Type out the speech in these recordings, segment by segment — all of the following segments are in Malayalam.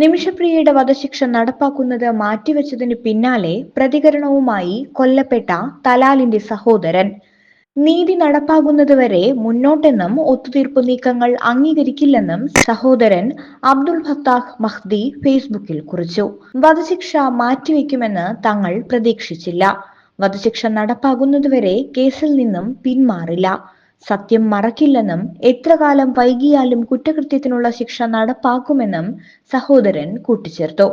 നിമിഷപ്രിയയുടെ വധശിക്ഷ നടപ്പാക്കുന്നത് മാറ്റിവെച്ചതിന് പിന്നാലെ പ്രതികരണവുമായി കൊല്ലപ്പെട്ട തലാലിന്റെ സഹോദരൻ. നീതി നടപ്പാകുന്നതുവരെ മുന്നോട്ടെന്നും ഒത്തുതീർപ്പ് നീക്കങ്ങൾ അംഗീകരിക്കില്ലെന്നും സഹോദരൻ അബ്ദുൾ ഫത്താഹ് മഹ്ദി ഫേസ്ബുക്കിൽ കുറിച്ചു. വധശിക്ഷ മാറ്റിവെക്കുമെന്ന് തങ്ങൾ പ്രതീക്ഷിച്ചില്ല. വധശിക്ഷ നടപ്പാകുന്നതുവരെ കേസിൽ നിന്നും പിന്മാറില്ല. സത്യം മറക്കില്ലെന്നും എത്ര കാലം വൈകിയാലും കുറ്റകൃത്യത്തിനുള്ള ശിക്ഷ നടപ്പാക്കുമെന്നും സഹോദരൻ കൂട്ടിച്ചേർത്തു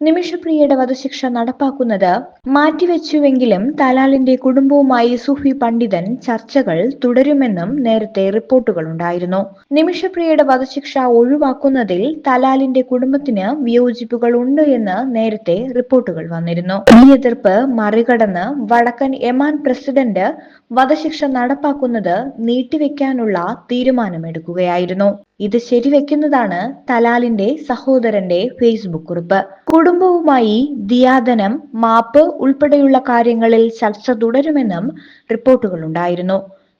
നിമിഷപ്രിയയുടെ വധശിക്ഷ നടപ്പാക്കുന്നത് മാറ്റിവെച്ചുവെങ്കിലും തലാലിന്റെ കുടുംബവുമായി സുഫി പണ്ഡിതൻ ചർച്ചകൾ തുടരുമെന്നും നേരത്തെ റിപ്പോർട്ടുകൾ ഉണ്ടായിരുന്നു. നിമിഷപ്രിയയുടെ വധശിക്ഷ ഒഴിവാക്കുന്നതിൽ തലാലിന്റെ കുടുംബത്തിന് വിയോജിപ്പുകൾ ഉണ്ട് എന്ന് നേരത്തെ റിപ്പോർട്ടുകൾ വന്നിരുന്നു. ഈ എതിർപ്പ് മറികടന്ന് വടക്കൻ യമാൻ പ്രസിഡന്റ് വധശിക്ഷ നടപ്പാക്കുന്നത് നീട്ടിവെക്കാനുള്ള തീരുമാനമെടുക്കുകയായിരുന്നു. ഇത് ശരിവെക്കുന്നതാണ് തലാലിന്റെ സഹോദരന്റെ ഫേസ്ബുക്ക് കുറിപ്പ്. കുടുംബവുമായി ദിയാദനം മാപ്പ് ഉൾപ്പെടെയുള്ള കാര്യങ്ങളിൽ ചർച്ച തുടരുമെന്നും റിപ്പോർട്ടുകളുണ്ടായിരുന്നു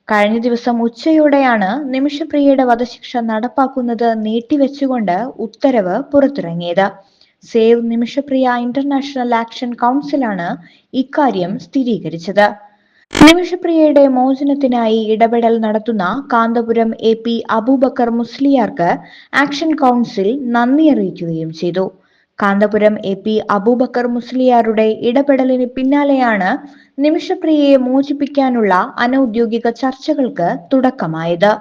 കഴിഞ്ഞ ദിവസം ഉച്ചയോടെയാണ് നിമിഷപ്രിയയുടെ വധശിക്ഷ നടപ്പാക്കുന്നത് നീട്ടിവെച്ചുകൊണ്ട് ഉത്തരവ് പുറത്തിറങ്ങിയത്. സേവ് നിമിഷപ്രിയ ഇന്റർനാഷണൽ ആക്ഷൻ കൗൺസിലാണ് ഇക്കാര്യം സ്ഥിരീകരിച്ചത്. നിമിഷപ്രിയയുടെ മോചനത്തിനായി ഇടപെടൽ നടത്തുന്ന കാന്തപുരം എ പി അബൂബക്കർ മുസ്ലിയാർക്ക് ആക്ഷൻ കൗൺസിൽ നന്ദി അറിയിക്കുകയും ചെയ്തു. കാന്തപുരം എ പി അബൂബക്കർ മുസ്ലിയാരുടെ ഇടപെടലിന് പിന്നാലെയാണ് നിമിഷപ്രിയയെ മോചിപ്പിക്കാനുള്ള അനൌദ്യോഗിക ചർച്ചകൾക്ക് തുടക്കമായത്.